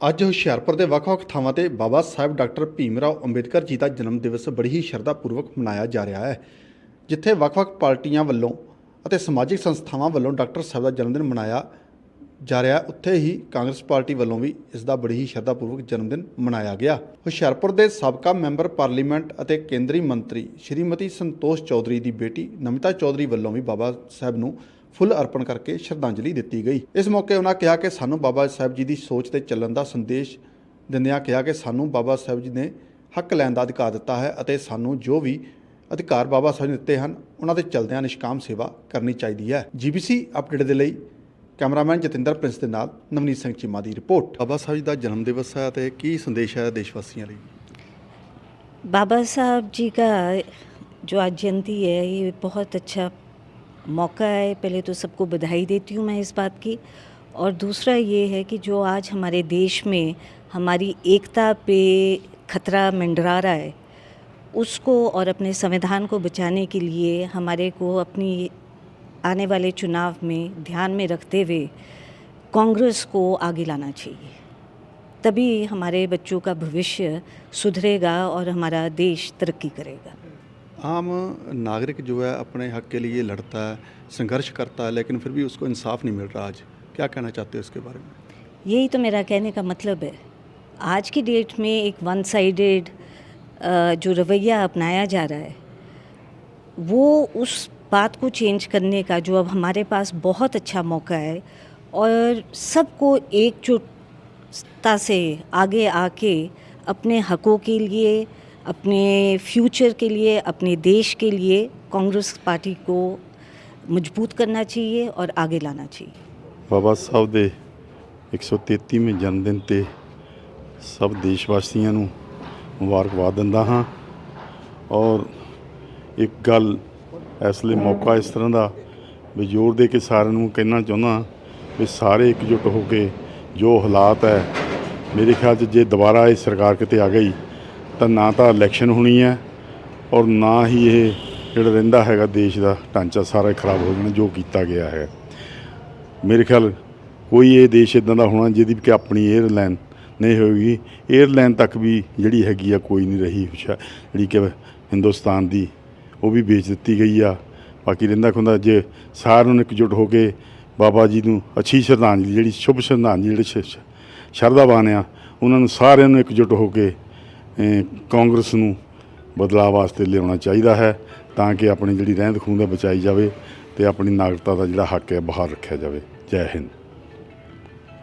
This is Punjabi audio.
ਅੱਜ ਹੁਸ਼ਿਆਰਪੁਰ ਦੇ ਵੱਖ-ਵੱਖ ਥਾਵਾਂ ਤੇ ਬਾਬਾ ਸਾਹਿਬ ਡਾਕਟਰ ਭੀਮ ਰਾਓ ਅੰਬੇਦਕਰ ਜੀ ਦਾ ਜਨਮ ਦਿਵਸ ਬੜੀ ਹੀ ਸ਼ਰਧਾਪੂਰਵਕ ਮਨਾਇਆ ਜਾ ਰਿਹਾ ਹੈ, ਜਿੱਥੇ ਵੱਖ-ਵੱਖ ਪਾਰਟੀਆਂ ਵੱਲੋਂ ਅਤੇ ਸਮਾਜਿਕ ਸੰਸਥਾਵਾਂ ਵੱਲੋਂ ਡਾਕਟਰ ਸਾਹਿਬ ਦਾ ਜਨਮ ਦਿਨ ਮਨਾਇਆ ਜਾ ਰਿਹਾ ਉੱਥੇ ਹੀ ਕਾਂਗਰਸ ਪਾਰਟੀ ਵੱਲੋਂ ਵੀ ਇਸ ਦਾ ਬੜੀ ਹੀ ਸ਼ਰਧਾਪੂਰਵਕ ਜਨਮ ਦਿਨ ਮਨਾਇਆ ਗਿਆ। ਹੁਸ਼ਿਆਰਪੁਰ ਦੇ ਸਾਬਕਾ ਮੈਂਬਰ ਪਾਰਲੀਮੈਂਟ ਅਤੇ ਕੇਂਦਰੀ ਮੰਤਰੀ ਸ਼੍ਰੀਮਤੀ ਸੰਤੋਸ਼ ਚੌਧਰੀ ਦੀ ਬੇਟੀ ਨਮਿਤਾ ਚੌਧਰੀ ਵੱਲੋਂ ਵੀ ਬਾਬਾ ਸਾਹਿਬ ਨੂੰ ਫੁੱਲ ਅਰਪਣ ਕਰਕੇ ਸ਼ਰਧਾਂਜਲੀ ਦਿੱਤੀ ਗਈ ਇਸ ਮੌਕੇ ਉਹਨਾਂ ਕਿਹਾ ਕਿ ਸਾਨੂੰ ਬਾਬਾ ਸਾਹਿਬ ਜੀ ਦੀ ਸੋਚ ਤੇ ਚੱਲਣ ਦਾ ਸੰਦੇਸ਼ ਦਿੰਦਿਆਂ ਕਿਹਾ ਕਿ ਸਾਨੂੰ ਬਾਬਾ ਸਾਹਿਬ ਜੀ ਨੇ ਹੱਕ ਲੈਣ ਦਾ ਅਧਿਕਾਰ ਦਿੱਤਾ ਹੈ ਅਤੇ ਸਾਨੂੰ ਜੋ ਵੀ ਅਧਿਕਾਰ ਬਾਬਾ ਸਾਹਿਬ ਨੇ ਦਿੱਤੇ ਹਨ ਉਹਨਾਂ ਦੇ ਚੱਲਦਿਆਂ ਨਿਸ਼ਕਾਮ ਸੇਵਾ ਕਰਨੀ ਚਾਹੀਦੀ ਹੈ ਜੀਬੀਸੀ ਅਪਡੇਟ ਦੇ ਲਈ ਕੈਮਰਾਮੈਨ ਜਤਿੰਦਰ ਪ੍ਰਿੰਸ ਦੇ ਨਾਲ ਨਵਨੀਤ ਸਿੰਘ ਚੀਮਾ ਦੀ ਰਿਪੋਰਟ ਬਾਬਾ ਸਾਹਿਬ ਜੀ ਦਾ ਜਨਮ ਦਿਵਸ ਹੈ ਤੇ ਕੀ ਸੰਦੇਸ਼ ਹੈ ਦੇਸ਼ ਵਾਸੀਆਂ ਲਈ बाबा साहब जी का जो आज जयंती है ये बहुत अच्छा मौका है, पहले तो सबको बधाई देती हूँ मैं इस बात की। और दूसरा ये है कि जो आज हमारे देश में हमारी एकता पे खतरा मंडरा रहा है, उसको और अपने संविधान को बचाने के लिए हमारे को अपनी आने वाले चुनाव में ध्यान में रखते हुए कांग्रेस को आगे लाना चाहिए। तभी हमारे बच्चों का भविष्य सुधरेगा और हमारा देश तरक्की करेगा। आम नागरिक जो है अपने हक के लिए लड़ता है, संघर्ष करता है, लेकिन फिर भी उसको इंसाफ नहीं मिल रहा आज। क्या कहना चाहते हो इसके बारे में? यही तो मेरा कहने का मतलब है। आज की डेट में एक वन साइडेड जो रवैया अपनाया जा रहा है, वो उस बात को चेंज करने का जो अब हमारे पास बहुत अच्छा मौका है और सबको एकजुटता से आगे आके अपने हकों के लिए अपने फ्यूचर के लिए अपने देश के लिए कांग्रेस पार्टी को मजबूत करना चाहिए और आगे लाना चाहिए ਬਾਬਾ ਸਾਹਿਬ ਦੇ 133ਵੇਂ ਜਨਮ ਦਿਨ ਤੇ ਸਭ ਦੇਸ਼ ਵਾਸੀਆਂ ਨੂੰ ਮੁਬਾਰਕਬਾਦ ਦਿੰਦਾ ਹਾਂ ਔਰ ਇੱਕ ਗੱਲ ਇਸ ਲਈ ਮੌਕਾ ਇਸ ਤਰ੍ਹਾਂ ਦਾ ਵੀ ਜ਼ੋਰ ਦੇ ਕੇ ਸਾਰਿਆਂ ਨੂੰ ਕਹਿਣਾ ਚਾਹੁੰਦਾ ਵੀ ਸਾਰੇ ਇਕਜੁੱਟ ਹੋ ਕੇ ਜੋ ਹਾਲਾਤ ਹੈ ਮੇਰੇ ਖਿਆਲ 'ਚ ਜੇ ਦੁਬਾਰਾ ਇਹ ਸਰਕਾਰ ਕਿਤੇ ਆ ਗਈ ਤਾਂ ਨਾ ਤਾਂ ਇਲੈਕਸ਼ਨ ਹੋਣੀ ਹੈ ਔਰ ਨਾ ਹੀ ਇਹ ਜਿਹੜਾ ਰਹਿੰਦਾ ਹੈਗਾ ਦੇਸ਼ ਦਾ ਢਾਂਚਾ ਸਾਰਾ ਖਰਾਬ ਹੋ ਜਾਣਾ ਜੋ ਕੀਤਾ ਗਿਆ ਹੈ। ਮੇਰੇ ਖਿਆਲ ਕੋਈ ਇਹ ਦੇਸ਼ ਇਦਾਂ ਦਾ ਹੋਣਾ ਜਿਹਦੀ ਕਿ ਆਪਣੀ 에ਅਰਲਾਈਨ ਨਹੀਂ ਹੋਏਗੀ। 에ਅਰਲਾਈਨ ਤੱਕ ਵੀ ਜਿਹੜੀ ਹੈਗੀ ਆ ਕੋਈ ਨਹੀਂ ਰਹੀ। ਜਿਹੜੀ ਕਿ ਹਿੰਦੁਸਤਾਨ ਦੀ ਉਹ ਵੀ ਵੇਚ ਦਿੱਤੀ ਗਈ ਆ। ਬਾਕੀ ਰਹਿੰਦਾ ਖੁੰਦਾ ਜੇ ਸਾਰਿਆਂ ਨੂੰ ਇਕਜੁੱਟ ਹੋ ਕੇ ਬਾਬਾ ਜੀ ਨੂੰ ਅੱਛੀ ਸ਼ਰਧਾਂਜਲੀ, ਜਿਹੜੀ ਸ਼ੁਭ ਸ਼ਰਧਾਂਜਲੀ, ਜਿਹੜੇ ਸ਼- ਸ਼ਰਧਾਵਾਨ ਆ, ਉਹਨਾਂ ਨੂੰ ਸਾਰਿਆਂ ਨੂੰ ਇਕਜੁੱਟ ਹੋ ਕੇ ਕਾਂਗਰਸ ਨੂੰ ਬਦਲਾਅ ਵਾਸਤੇ ਲਿਆਉਣਾ ਚਾਹੀਦਾ ਹੈ ਤਾਂ ਕਿ ਆਪਣੀ ਜਿਹੜੀ ਰਹਿੰਦ ਖੂੰਹਦ ਹੈ ਬਚਾਈ ਜਾਵੇ ਤੇ ਆਪਣੀ ਨਾਗਰਿਕਤਾ ਦਾ ਜਿਹੜਾ ਹੱਕ ਹੈ ਬਹਾਲ ਰੱਖਿਆ ਜਾਵੇ। ਜੈ ਹਿੰਦ।